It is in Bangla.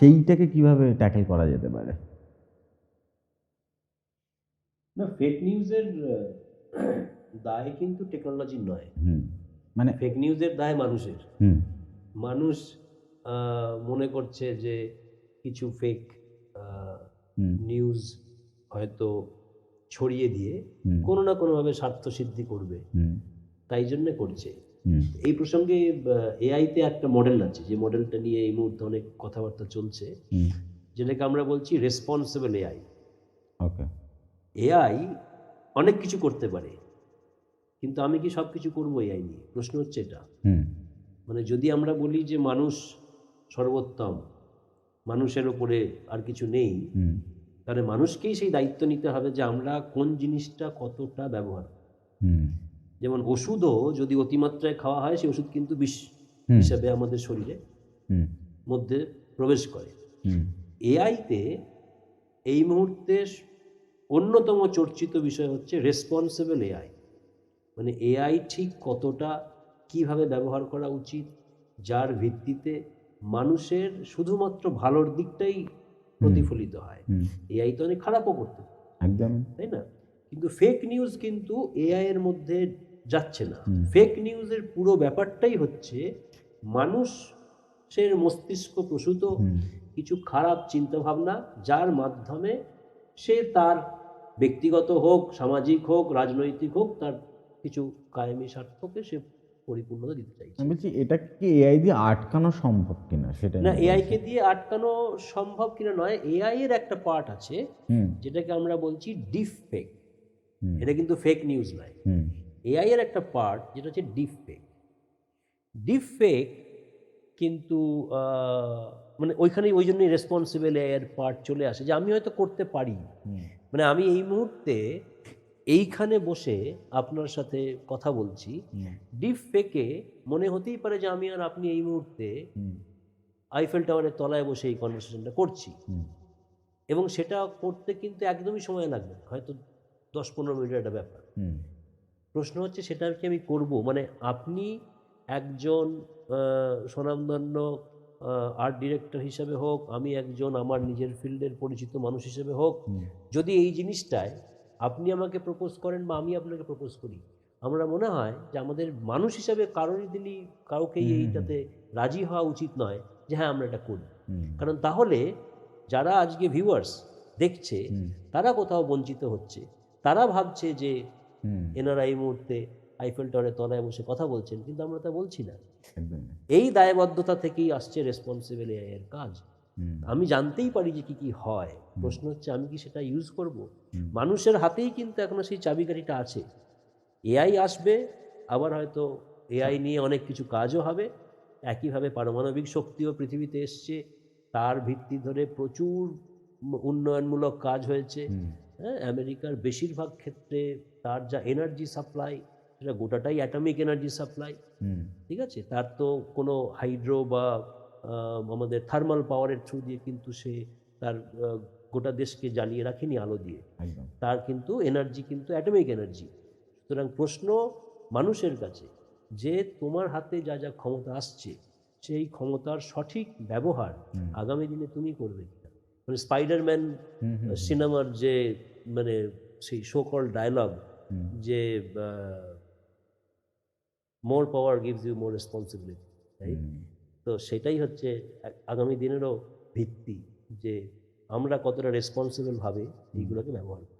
সেইটাকে কীভাবে ট্যাকেল করা যেতে পারে? না ফেক নিউজের দায় কিন্তু টেকনোলজির নয়। মানে ফেক নিউজের দায় মানুষের। মানুষ মনে করছে যে কিছু ফেক নিউজ হয়তো ছড়িয়ে দিয়ে কোনো না কোনোভাবে স্বার্থ সিদ্ধি করবে। তাই জন্য করছে। এই প্রসঙ্গে এআইতে একটা মডেল আছে। যে মডেলটা নিয়ে এই মুহূর্তে অনেক কথাবার্তা চলছে। যেটাকে আমরা বলছি রেসপন্সিবল এআই ওকে এআই অনেক কিছু করতে পারে। কিন্তু আমি কি সব কিছু করব এআই নিয়ে? প্রশ্ন হচ্ছে এটা। মানে যদি আমরা বলি যে মানুষ সর্বোত্তম মানুষের ওপরে আর কিছু নেই তাহলে মানুষকেই সেই দায়িত্ব নিতে হবে যে আমরা কোন জিনিসটা কতটা ব্যবহার যেমন ওষুধও যদি অতিমাত্রায় খাওয়া হয় সেই ওষুধ কিন্তু বিষ হিসাবে আমাদের শরীরে মধ্যে প্রবেশ করে। হুম। এআইতে এই মুহূর্তে অন্যতম চর্চিত বিষয় হচ্ছে রেসপন্সিবল এআই। মানে এআই ঠিক কতটা কীভাবে ব্যবহার করা উচিত যার ভিত্তিতে মানুষের শুধুমাত্র ভালোর দিকটাই প্রতিফলিত হয়। এআই তো অনেক খারাপও করতে একদম। তাই না? কিন্তু ফেক নিউজ কিন্তু এআই এর মধ্যে যাচ্ছে না। ফেক নিউজের পুরো ব্যাপারটাই হচ্ছে মানুষের মস্তিষ্ক প্রসূত কিছু খারাপ চিন্তাভাবনা যার মাধ্যমে সে তার ব্যক্তিগত হোক সামাজিক হোক রাজনৈতিক হোক তার কিছু কায়েমি স্বার্থকে সে পরিপূর্ণতা দিতে চাইছে। আমি বলছি এটা কি এআই দিয়ে আটকানো সম্ভব কিনা সেটা না এআই। কে দিয়ে আটকানো সম্ভব কিনা নয় এআই এর একটা পার্ট আছে যেটাকে আমরা বলছি ডিপ ফেক এটা কিন্তু ফেক নিউজ নয়। হুম এআই এর একটা পার্ট যেটা হচ্ছে ডিপ ফেক ডিপ ফেক কিন্তু মানে ওইখানে ওই জন্যই রেসপন্সিবল এআই এর পার্ট চলে আসে যে আমি হয়তো করতে পারি। মানে আমি এই মুহূর্তে এইখানে বসে আপনার সাথে কথা বলছি। ডিপ ফেকে মনে হতেই পারে যে আমি আর আপনি এই মুহূর্তে আইফেল টাওয়ারের তলায় বসে এই কনভারসেশনটা করছি। এবং সেটা করতে কিন্তু একদমই সময় লাগবে হয়তো দশ পনেরো মিনিটের একটা ব্যাপার। প্রশ্ন হচ্ছে সেটা কি আমি করব? মানে আপনি একজন স্বনামধন্য আর্ট ডিরেক্টর হিসেবে হোক আমি একজন আমার নিজের ফিল্ডের পরিচিত মানুষ হিসেবে হোক যদি এই জিনিসটায় আপনি আমাকে প্রপোজ করেন বা আমি আপনাকে প্রপোজ করি আমরা মনে হয় যে আমাদের মানুষ হিসাবে কারোরই দিনই কাউকেই এইটাতে রাজি হওয়া উচিত নয় যে হ্যাঁ আমরা এটা করি। কারণ তাহলে যারা আজকে ভিউয়ার্স দেখছে তারা কোথাও বঞ্চিত হচ্ছে। তারা ভাবছে যে এনারা এই মুহূর্তে আইফেল টাওয়ারের তলায় বসে কথা বলছেন কিন্তু আমরা তা বলছি না। এই দায়বদ্ধতা থেকেই আসছে রেসপন্সিবল এর কাজ। আমি জানতেই পারি যে কি কি হয়। প্রশ্ন হচ্ছে আমি কি সেটা ইউজ করব? মানুষের হাতেই কিন্তু এখনও সেই চাবিকাঠিটা আছে। এআই আসবে আবার হয়তো এআই নিয়ে অনেক কিছু কাজও হবে। একইভাবে পারমাণবিক শক্তিও পৃথিবীতে এসছে। তার ভিত্তি ধরে প্রচুর উন্নয়নমূলক কাজ হয়েছে। হ্যাঁ আমেরিকার বেশিরভাগ ক্ষেত্রে তার যা এনার্জি সাপ্লাই সেটা গোটাটাই অ্যাটমিক এনার্জি সাপ্লাই ঠিক আছে? তার তো কোনো হাইড্রো বা আমাদের থার্মাল পাওয়ারের থ্রু দিয়ে কিন্তু সে তার গোটা দেশকে জ্বালিয়ে রাখেনি আলো দিয়ে। তার কিন্তু এনার্জি কিন্তু অ্যাটমিক এনার্জি সুতরাং প্রশ্ন মানুষের কাছে যে তোমার হাতে যা যা ক্ষমতা আসছে সেই ক্ষমতার সঠিক ব্যবহার আগামী দিনে তুমি করবে মানে স্পাইডারম্যান সিনেমার যে মানে সেই শো কল ডায়লগ যে more power gives you more responsibility right তো সেটাই হচ্ছে আগামী দিনেরও ভিত্তি যে আমরা কতটা রেসপন্সিবল ভাবে এইগুলোকে ব্যবহার করি